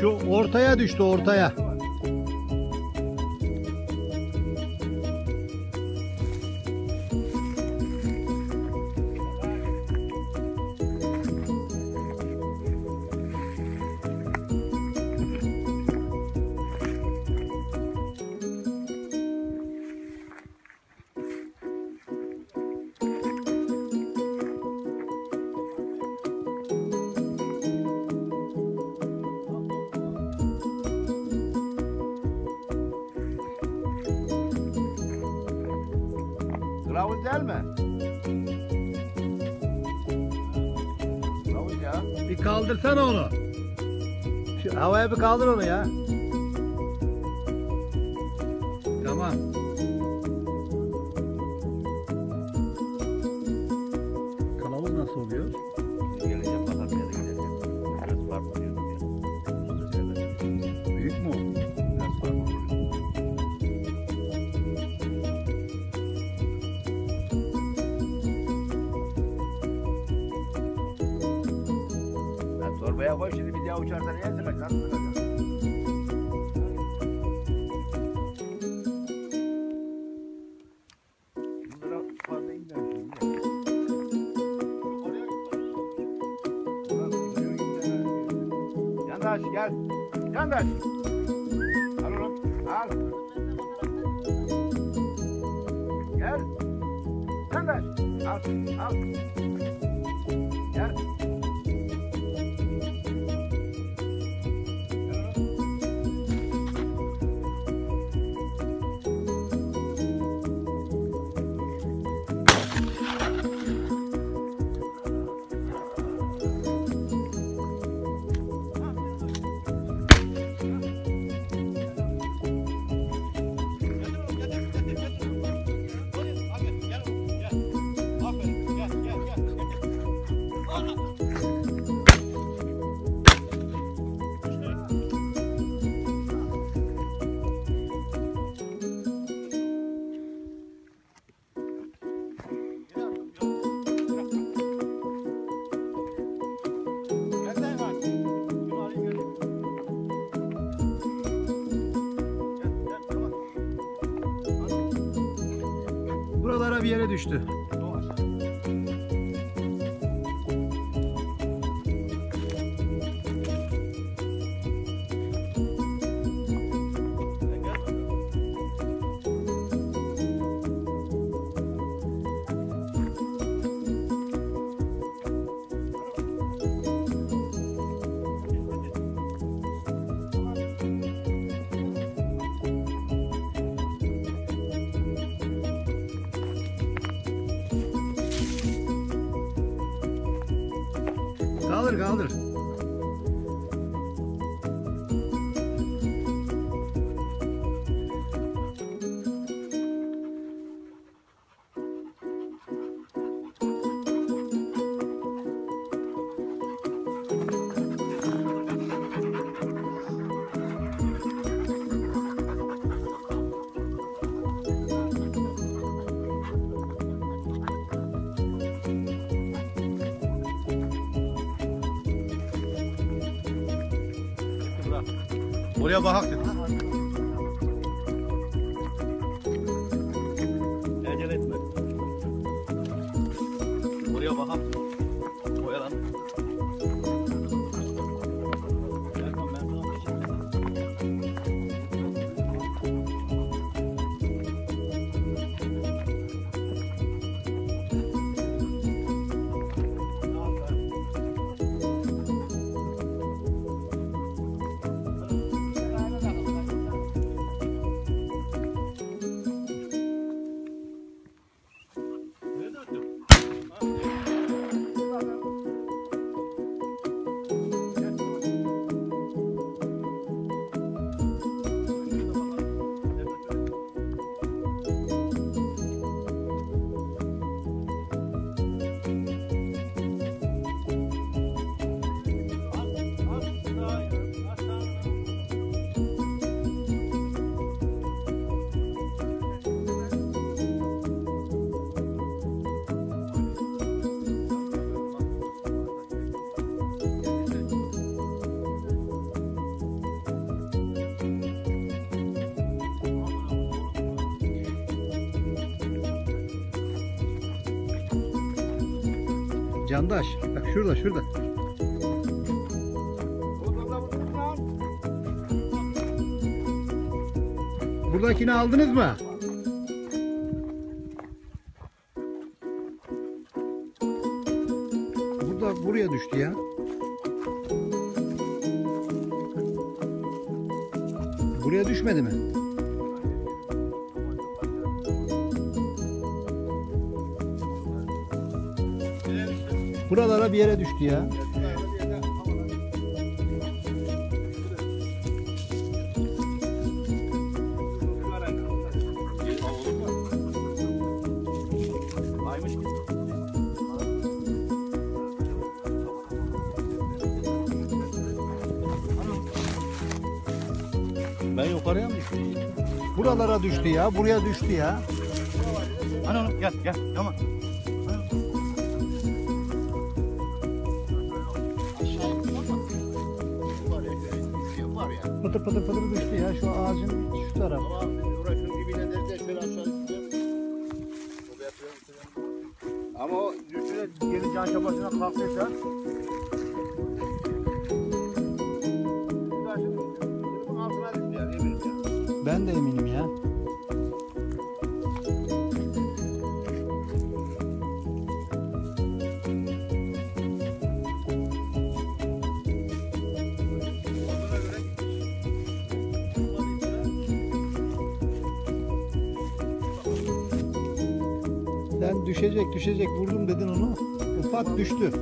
Şu ortaya düştü ortaya. Kılavuz değil mi? Kılavuz ya. Bir kaldırsana onu. Şu havaya bir kaldır onu ya. Tamam. Torbaya koy şimdi bir daha uçarsa ne yedirmek? Nasıl. Oraya Yandaş gel. Yandaş. Al oğlum. Al. Gel. Yandaş. Al. Al. Bir yere düştü. Oraya bakak dedim. Candaş. Bak şurada şurada. Buradakini aldınız mı? Burada buraya düştü ya. Buraya düşmedi mi? Buralara bir yere düştü ya. Ben yukarıya mı düştüm? Buralara düştü ya. Buraya düştü ya. Oğlum gel gel tamam. Pıtır pıtır pıtır düştü ya. Şu ağacın şu taraf. Ama o üstüne geri can çapasına kalktıysa düşecek düşecek vurdum dedin onu. Ufak düştü.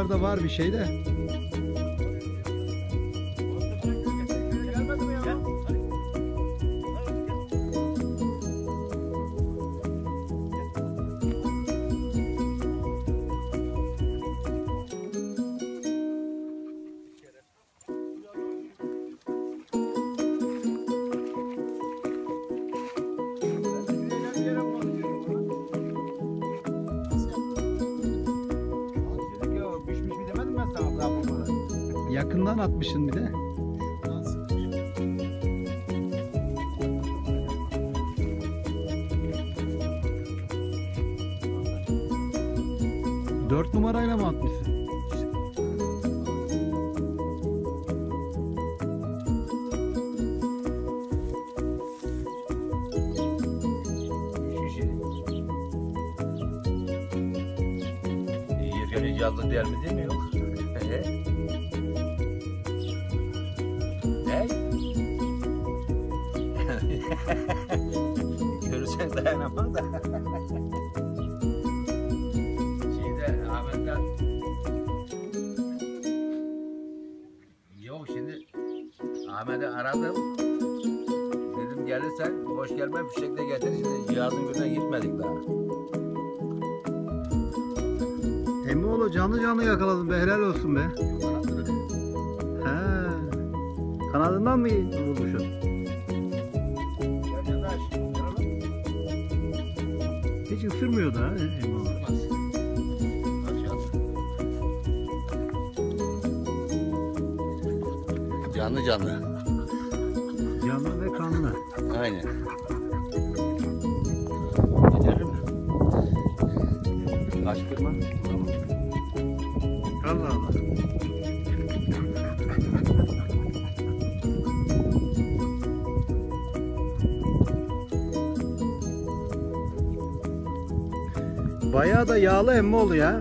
Buralarda var bir şey de. Yakından atmışsın bir de. Dört numarayla mı atmışsın? İcazlı değer mi değil Görürsen dayanamam da. Şeyde Ahmet'ten Yok şimdi Ahmet'i aradım. Dedim gelirsen boş gelme fişek de getir. Şimdi cihazın gününe gitmedik daha. Emmoğlu canlı canlı yakaladın be helal olsun be. He. Kanadından mı vurmuşsun? Ha Emmoğlu. Canlı canlı. Canlı ve kanlı. Aynen. Getiririm. Kaçtırma. Allah Allah. Bayağı da yağlı emmi oldu ya.